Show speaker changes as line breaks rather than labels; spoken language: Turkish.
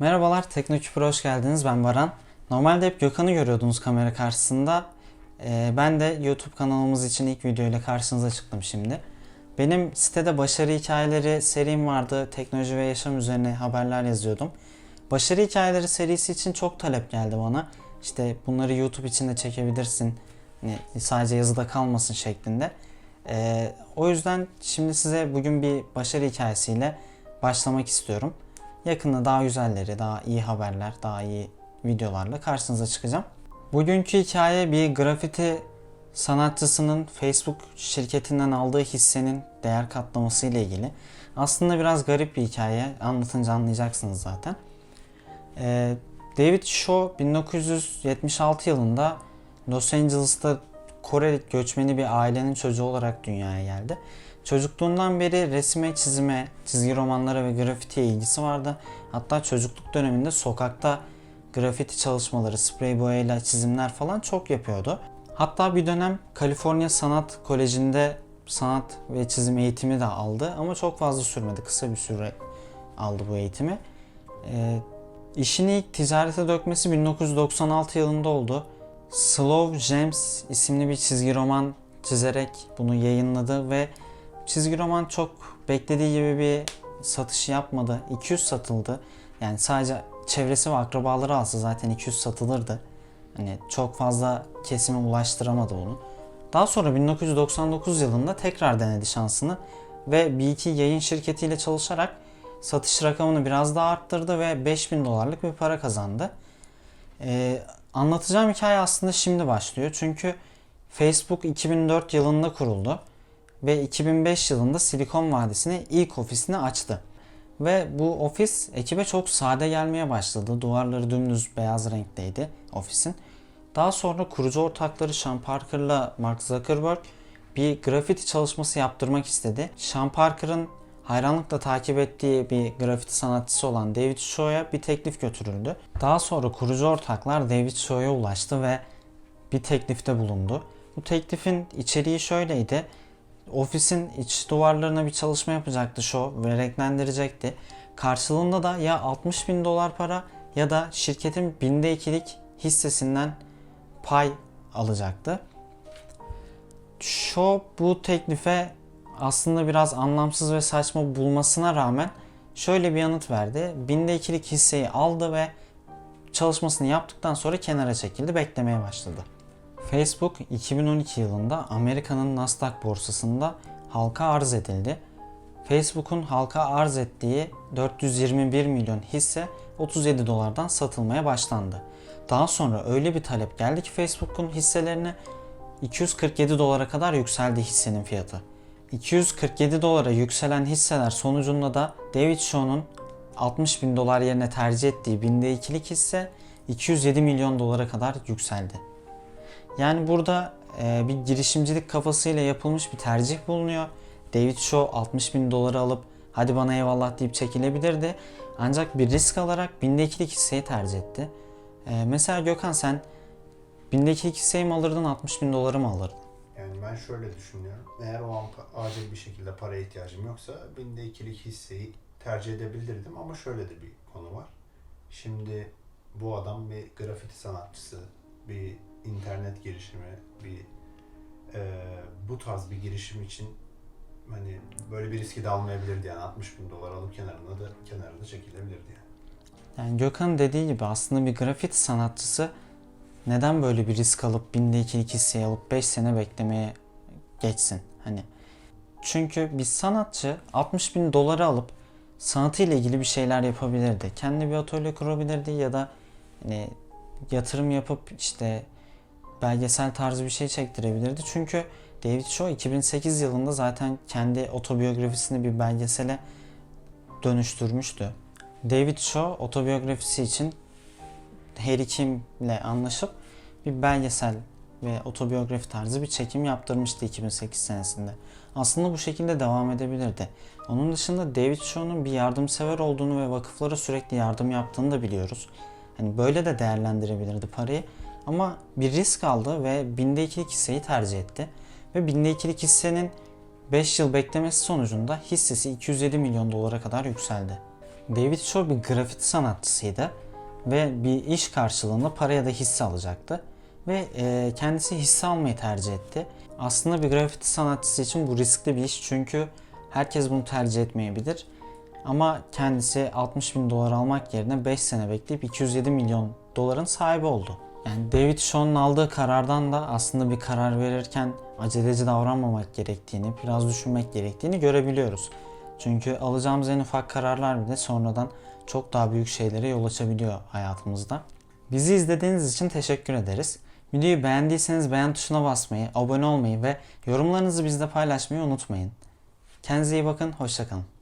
Merhabalar, Teknoküpür'e hoş geldiniz. Ben Baran. Normalde hep Gökhan'ı görüyordunuz kamera karşısında. Ee, ben de YouTube kanalımız için ilk videoyla karşınıza çıktım şimdi. Benim sitede başarı hikayeleri serim vardı. Teknoloji ve yaşam üzerine haberler yazıyordum. Başarı hikayeleri serisi için çok talep geldi bana. İşte bunları YouTube için de çekebilirsin. Hani sadece yazıda kalmasın şeklinde. Ee, o yüzden şimdi size bugün bir başarı hikayesiyle başlamak istiyorum. Yakında daha güzelleri, daha iyi haberler, daha iyi videolarla karşınıza çıkacağım. Bugünkü hikaye bir grafiti sanatçısının Facebook şirketinden aldığı hissenin değer katlaması ile ilgili. Aslında biraz garip bir hikaye. Anlatınca anlayacaksınız zaten. Ee, David Shaw 1976 yılında Los Angeles'ta Kore göçmeni bir ailenin çocuğu olarak dünyaya geldi. Çocukluğundan beri resime, çizime, çizgi romanlara ve grafitiye ilgisi vardı. Hatta çocukluk döneminde sokakta grafiti çalışmaları, sprey boyayla çizimler falan çok yapıyordu. Hatta bir dönem Kaliforniya Sanat Koleji'nde sanat ve çizim eğitimi de aldı ama çok fazla sürmedi. Kısa bir süre aldı bu eğitimi. Ee, işini ilk ticarete dökmesi 1996 yılında oldu. Slow Gems isimli bir çizgi roman çizerek bunu yayınladı ve çizgi roman çok beklediği gibi bir satış yapmadı. 200 satıldı. Yani sadece çevresi ve akrabaları alsa zaten 200 satılırdı. Hani çok fazla kesime ulaştıramadı onu. Daha sonra 1999 yılında tekrar denedi şansını ve bir iki yayın şirketiyle çalışarak satış rakamını biraz daha arttırdı ve 5000 dolarlık bir para kazandı. Ee, anlatacağım hikaye aslında şimdi başlıyor. Çünkü Facebook 2004 yılında kuruldu ve 2005 yılında Silikon Vadisi'ne ilk ofisini açtı. Ve bu ofis ekibe çok sade gelmeye başladı. Duvarları dümdüz beyaz renkteydi ofisin. Daha sonra kurucu ortakları Sean Parker'la Mark Zuckerberg bir grafiti çalışması yaptırmak istedi. Sean Parker'ın hayranlıkla takip ettiği bir grafiti sanatçısı olan David Shaw'a bir teklif götürüldü. Daha sonra kurucu ortaklar David Shaw'a ulaştı ve bir teklifte bulundu. Bu teklifin içeriği şöyleydi. Ofisin iç duvarlarına bir çalışma yapacaktı Shaw ve renklendirecekti. Karşılığında da ya 60 bin dolar para ya da şirketin binde ikilik hissesinden pay alacaktı. Shaw bu teklife aslında biraz anlamsız ve saçma bulmasına rağmen şöyle bir yanıt verdi. Binde ikilik hisseyi aldı ve çalışmasını yaptıktan sonra kenara çekildi, beklemeye başladı. Facebook 2012 yılında Amerika'nın Nasdaq borsasında halka arz edildi. Facebook'un halka arz ettiği 421 milyon hisse 37 dolardan satılmaya başlandı. Daha sonra öyle bir talep geldi ki Facebook'un hisselerine 247 dolara kadar yükseldi hissenin fiyatı. 247 dolara yükselen hisseler sonucunda da David Shaw'un 60 bin dolar yerine tercih ettiği binde ikilik hisse 207 milyon dolara kadar yükseldi. Yani burada e, bir girişimcilik kafasıyla yapılmış bir tercih bulunuyor. David Shaw 60 bin doları alıp hadi bana eyvallah deyip çekilebilirdi. Ancak bir risk alarak binde ikilik hisseyi tercih etti. E, mesela Gökhan sen binde ikilik hisseyi mi alırdın 60 bin doları mı alırdın?
Yani ben şöyle düşünüyorum. Eğer o an acil bir şekilde paraya ihtiyacım yoksa binde ikilik hisseyi tercih edebilirdim ama şöyle de bir konu var. Şimdi bu adam bir grafiti sanatçısı, bir internet girişimi, bir e, bu tarz bir girişim için hani böyle bir riski de almayabilirdi yani 60 bin dolar alıp kenarına da kenarına çekilebilirdi yani.
Yani Gökhan'ın dediği gibi aslında bir grafiti sanatçısı neden böyle bir risk alıp binde ikilik hisseyi alıp 5 sene beklemeye geçsin? Hani çünkü bir sanatçı 60 bin doları alıp sanatıyla ilgili bir şeyler yapabilirdi. Kendi bir atölye kurabilirdi ya da hani yatırım yapıp işte belgesel tarzı bir şey çektirebilirdi. Çünkü David Shaw 2008 yılında zaten kendi otobiyografisini bir belgesele dönüştürmüştü. David Shaw otobiyografisi için Harry Kim'le anlaşıp bir belgesel ve otobiyografi tarzı bir çekim yaptırmıştı 2008 senesinde. Aslında bu şekilde devam edebilirdi. Onun dışında David Shaw'un bir yardımsever olduğunu ve vakıflara sürekli yardım yaptığını da biliyoruz. Hani böyle de değerlendirebilirdi parayı. Ama bir risk aldı ve binde ikilik hisseyi tercih etti. Ve binde ikilik hissenin 5 yıl beklemesi sonucunda hissesi 207 milyon dolara kadar yükseldi. David Shaw bir grafiti sanatçısıydı ve bir iş karşılığında para ya da hisse alacaktı ve e, kendisi hisse almayı tercih etti. Aslında bir grafiti sanatçısı için bu riskli bir iş çünkü herkes bunu tercih etmeyebilir. Ama kendisi 60 bin dolar almak yerine 5 sene bekleyip 207 milyon doların sahibi oldu. Yani David Shaw'un aldığı karardan da aslında bir karar verirken aceleci davranmamak gerektiğini, biraz düşünmek gerektiğini görebiliyoruz. Çünkü alacağımız en ufak kararlar bile sonradan çok daha büyük şeylere yol açabiliyor hayatımızda. Bizi izlediğiniz için teşekkür ederiz. Videoyu beğendiyseniz beğen tuşuna basmayı, abone olmayı ve yorumlarınızı bizle paylaşmayı unutmayın. Kendinize iyi bakın, hoşçakalın.